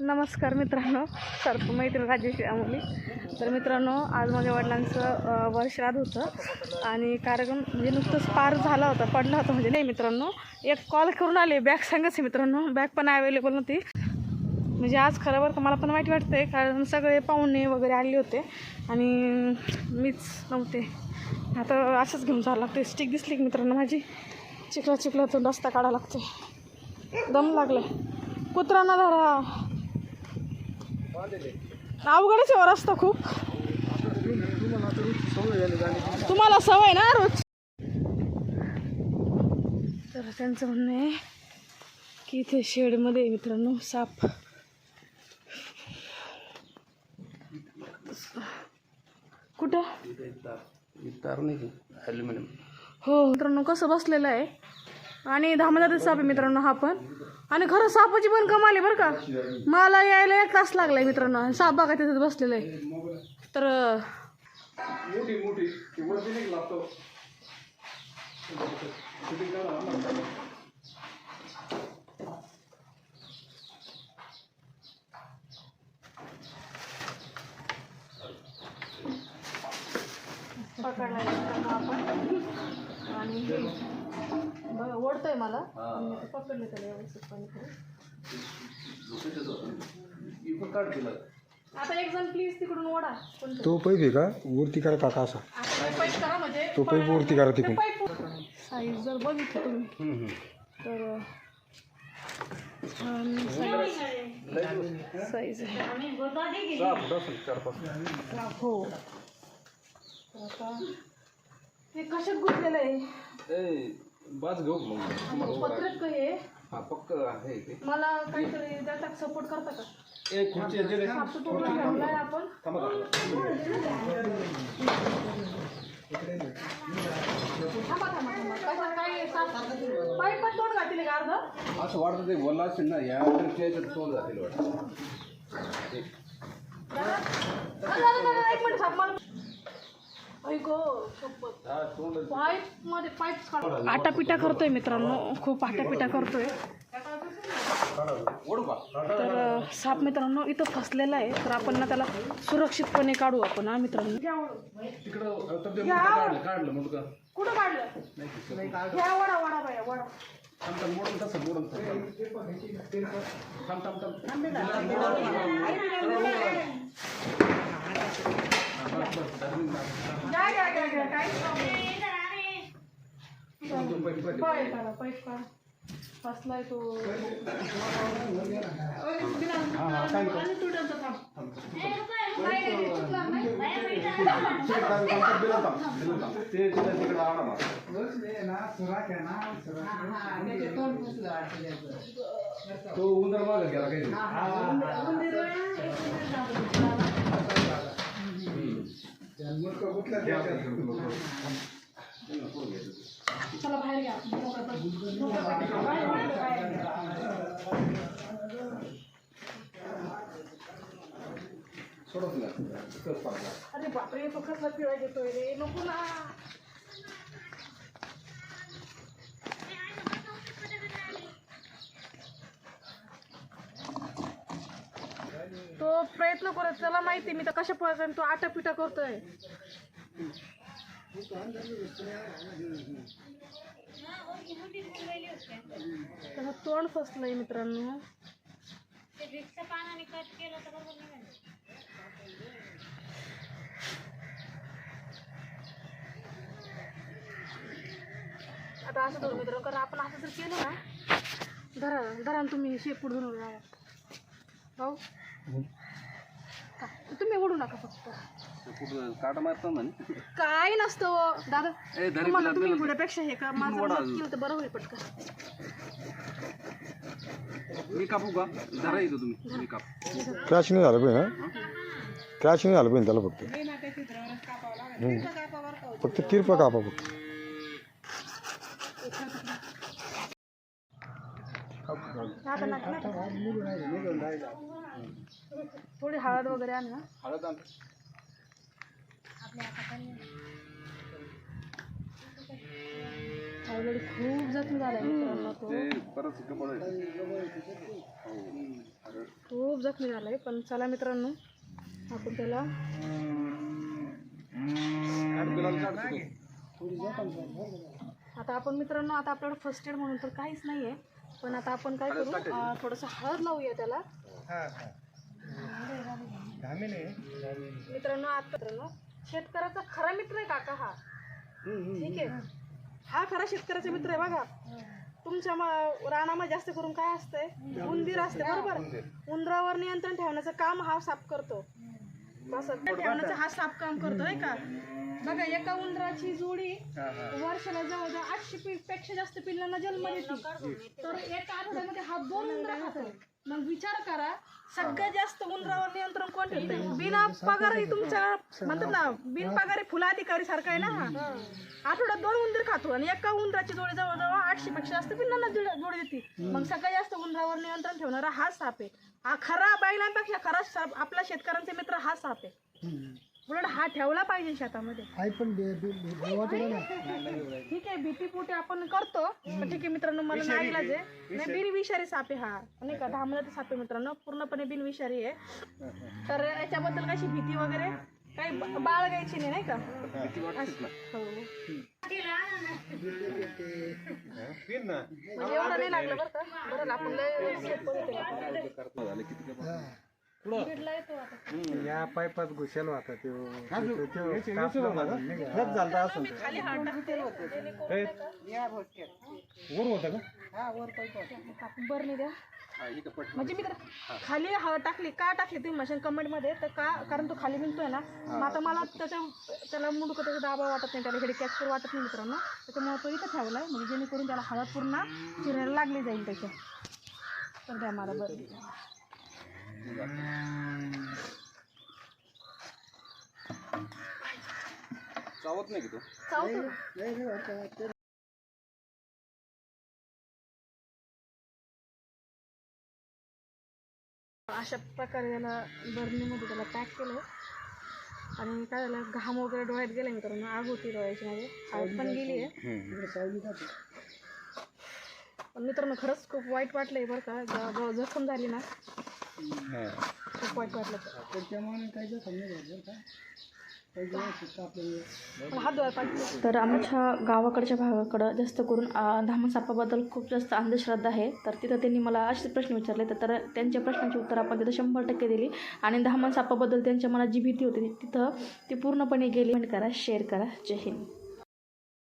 नमस्कार मित्रांनो. सर्प मैत्रीण राजेश आमोली तर मित्रांनो आज माझ्या वडिलांचं वर्षराध होतं. आणि कार्यक्रम म्हणजे नुकतंच पार झाला होता पडला होता म्हणजे. नाही मित्रांनो एक कॉल करून आले. बॅग सांगायचे मित्रांनो. बॅग पण अवेलेबल नव्हती. म्हणजे आज खरं बरं का मला पण वाईट वाटतंय कारण सगळे पाहुणे वगैरे आले होते. आणि मीच नव्हते. आता असंच घेऊन जावं लागते स्टिक दिसली की मित्रांनो माझी? चिखला चिखलातून रस्ता काढावा लागते दम लागलाय. कुत्रा धरा. अवघडच आहे रस्ता खूप. तुम्हाला सवय ना रोज. तर त्यांचं म्हणणं आहे की इथे शेडमध्ये मित्रांनो साप. कुठं? तार नाही ॲल्युमिनियम हो मित्रांनो कसं बसलेलं आहे? आणि धामदार साप आहे मित्रांनो हा पण. आणि खरं सापाची पण कमाली बरं का. मला यायला एक तास लागलाय मित्रांनो. आणि साप बघा तिथे बसलेला आहे. तर पकडला आपण आणि ओढतोय मला. आणि मी ते पकडले त्याला व्यवस्थित पाणी करून इथं काढ दिला आता एक जण प्लीज तिकडून ओढा. कोणतरी. तो पैप आहे का? वरती करा काका असा. आता हे पाईप करा म्हणजे तो पैप वरती करा तिकडून. साईज जर बघितलं तुम्ही. तर साईज आहे. हो. आता हे कशात गुंतलेलं आहे? बाज घेऊ मग पत्रक काय आहे हा पक्क आहे ते. मला काहीतरी देतात सपोर्ट करता का? ए खुर्ची टोपला घाललाय आपण. थांबा थांबा. काय पाईप पण तोंड घातले का अर्ध? असं वाटतं ते बोलला असेल ना या याच्यात तोंड जातील वाटतं. दादा, दादा, दादा, एक मिनिट थांब मला हा पाईपमध्ये पाईप काढ आटापिटा करतोय मित्रांनो. खूप आटापिटा करतोय. तर साप मित्रांनो इथं फसलेला आहे. तर आपण ना त्याला सुरक्षितपणे काढू आपण हा मित्रांनो. कुठं काढलं? थांब. घ्या घ्या घ्या घ्या काय काढा काढा फसलाय तो. ते उंदर मागे गेला काही चला बाहेर घ्या अरे बापरे तो कसला पिळा घेतोय रे. नको ना. प्रयत्न करत त्याला माहिती मी तर कशा पळत तो आटापिटा करतोय. त्याला तोंड फसलंय मित्रांनो. आता असं करू मित्र कारण आपण असं जर केलं ना धरा धरा तुम्ही शेपूट धरून राहा. भाऊ. का? तुम्ही ओढू नका फक्त. ते कुठं काटा मारतो म्हणे काय नसतं हो. दादा. ए, धरी तुम्हाला तिला, तुम्ही हे का माझं ओढा. मत केलं तर बरं होईल पटकन. मी कापू का? धरा येतो तुम्ही मी काप. क्रॅश नाही झालं पाहिजे ना क्रॅश नाही झालं पाहिजे त्याला फक्त. हम्म. फक्त तिरपा कापा फक्त नका, नका, नका. थोडी हळद वगैरे आण ना. हळद आण. ऑलरेडी खूप जखमी झालाय खूप जखमी झाला आहे पण चला मित्रांनो आपण त्याला आता आपण मित्रांनो आता आपल्याकडे फर्स्ट एड म्हणून तर काहीच नाही आहे पण आता आपण काय करू अं, थोडंसं हळद लावूया त्याला. मित्रांनो आता मित्रांनो शेतकऱ्याचा खरा मित्र आहे काका हा. ठीक आहे. हा खरा शेतकऱ्याचा मित्र आहे बघा. तुमच्या म- रानामध्ये जास्त करून काय असतंय? उंदीर असते बरोबर? उंदरावर नियंत्रण ठेवण्याचं काम हा साप करतो. असं ठेवण्याचं हा साप काम करतो नाही का? बघा एका उंदराची जोडी वर्षाला जवळजवळ आठशे पि- पेक्षा जास्त पिल्लांना जन्म देते तर एका आठवड्यामध्ये हा दोन उंदरा खातो मग विचार करा सगळ्यात जास्त उंदरावर नियंत्रण कोण ठेवते बिना पगारी तुमच्या म्हणतात ना बिन पगारी फुला अधिकारी सारखा आहे ना हा. आठवड्यात दोन उंदीर खातो आणि एका उंदराची जोडी जवळजवळ आठशे पेक्षा जास्त पिल्लांना जोडी जोडी देते मग सगळ्यात जास्त उंदरावर नियंत्रण ठेवणारा हा साप आहे. हा खरा बैलांपेक्षा खरा साप आपला शेतकऱ्यांचा मित्र हा साप आहे. उलट हा ठेवला पाहिजे शेतामध्ये. ठीक आहे भीती पोटी आपण करतो. पण ठीक आहे मित्रांनो मला नाही इलाज आहे. नाही बिनविषारी साप आहे हा. नाही का धामण्याचा साप आहे मित्रांनो. पूर्णपणे बिनविषारी आहे. तर याच्याबद्दल कशी भीती वगैरे? काही ब- बाळगायची नाही नाही का? हो. म्हणजे एवढं नाही लागलं बरं का. बरं आपण लय सोपं या पाईपात घुसेल होता तो. खाली हात का? द्या. म्हणजे मी तर खाली हवा टाकली. का टाकली तुम्ही मशीन कमेंटमध्ये तर का? कारण तो खाली निघतोय ना. मग आता मला त्याच्या त्याला मुंडकं त्याचा दाबा वाटत नाही. त्याला हेडी कॅप्चर वाटत नाही मित्रांनो. त्याच्यामुळे तो इथं ठेवलाय. म्हणजे जेणेकरून त्याला हवा पूर्ण फिरायला लागली जाईल त्याच्या. तर द्या मला बरं. चावत नाही की तो? चावतो. अशा प्रकारे त्याला बर्नीमध्ये त्याला पॅक केलं. आणि काय झालं घाम वगैरे डोळ्यात गेले मित्रांनो आग होती डोळ्याची माझी आग पण गेली आहे पण मित्रांनो खरंच खूप वाईट वाटलंय बरं का. जखम झाली ना. खूप वाईट वाटलं तर आमच्या गावाकडच्या भागाकडं जास्त करून धामसापाबद्दल खूप जास्त अंधश्रद्धा आहे. तर तिथं त्यांनी मला असे प्रश्न विचारले तर त्यांच्या प्रश्नांची उत्तर आपण तिथं शंभर टक्के दिली. आणि धामसापाबद्दल त्यांच्या मनात जी भीती होती तिथं ती पूर्णपणे गेली. करा शेअर करा. जय हिंद.